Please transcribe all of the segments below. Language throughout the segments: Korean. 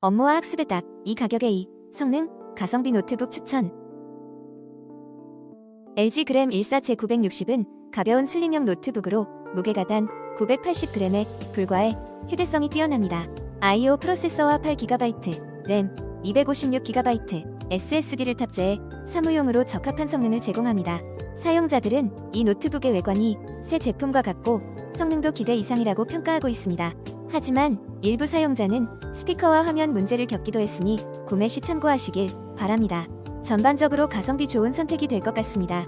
업무와 학습에 딱 이 가격에 이 성능 가성비 노트북 추천. LG 그램 14 제960은 가벼운 슬림형 노트북으로 무게가 단 980g에 불과해 휴대성이 뛰어납니다. I/O 프로세서와 8GB 램, 256GB SSD를 탑재해 사무용으로 적합한 성능을 제공합니다. 사용자들은 이 노트북의 외관이 새 제품과 같고 성능도 기대 이상이라고 평가하고 있습니다. 하지만 일부 사용자는 스피커와 화면 문제를 겪기도 했으니 구매 시 참고하시길 바랍니다. 전반적으로 가성비 좋은 선택이 될 것 같습니다.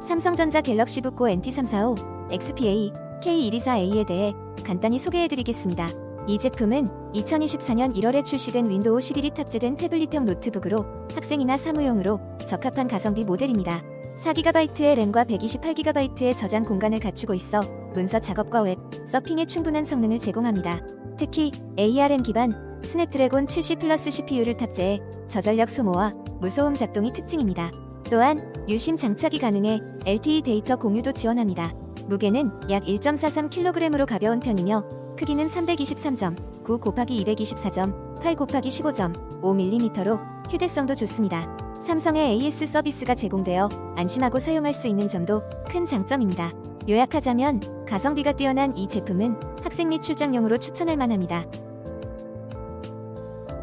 삼성전자 갤럭시북 고 NT345 XPA K124A에 대해 간단히 소개해드리겠습니다. 이 제품은 2024년 1월에 출시된 윈도우 11이 탑재된 태블릿형 노트북으로 학생이나 사무용으로 적합한 가성비 모델입니다. 4GB의 램과 128GB의 저장 공간을 갖추고 있어 문서 작업과 웹, 서핑에 충분한 성능을 제공합니다. 특히 ARM 기반 스냅드래곤 70 플러스 CPU를 탑재해 저전력 소모와 무소음 작동이 특징입니다. 또한 유심 장착이 가능해 LTE 데이터 공유도 지원합니다. 무게는 약 1.43kg으로 가벼운 편이며 크기는 323.9 곱하기 224.8 곱하기 15.5mm로 휴대성도 좋습니다. 삼성의 AS 서비스가 제공되어 안심하고 사용할 수 있는 점도 큰 장점입니다. 요약하자면 가성비가 뛰어난 이 제품은 학생 및 출장용으로 추천할 만합니다.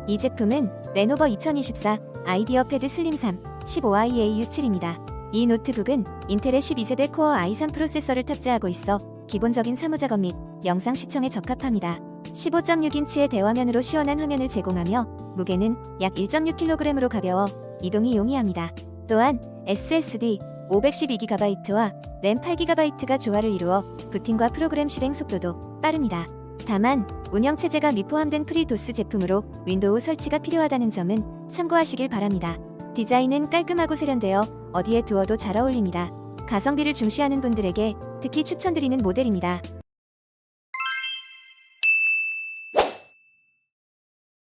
이 제품은 레노버 2024 아이디어 패드 슬림 3 15iAU7입니다. 이 노트북은 인텔의 12세대 코어 i3 프로세서를 탑재하고 있어 기본적인 사무작업 및 영상 시청에 적합합니다. 15.6인치의 대화면으로 시원한 화면을 제공하며 무게는 약 1.6kg으로 가벼워 이동이 용이합니다. 또한 SSD 512GB와 램 8GB가 조화를 이루어 부팅과 프로그램 실행 속도도 빠릅니다. 다만 운영체제가 미포함된 프리도스 제품으로 윈도우 설치가 필요하다는 점은 참고하시길 바랍니다. 디자인은 깔끔하고 세련되어 어디에 두어도 잘 어울립니다. 가성비를 중시하는 분들에게 특히 추천드리는 모델입니다.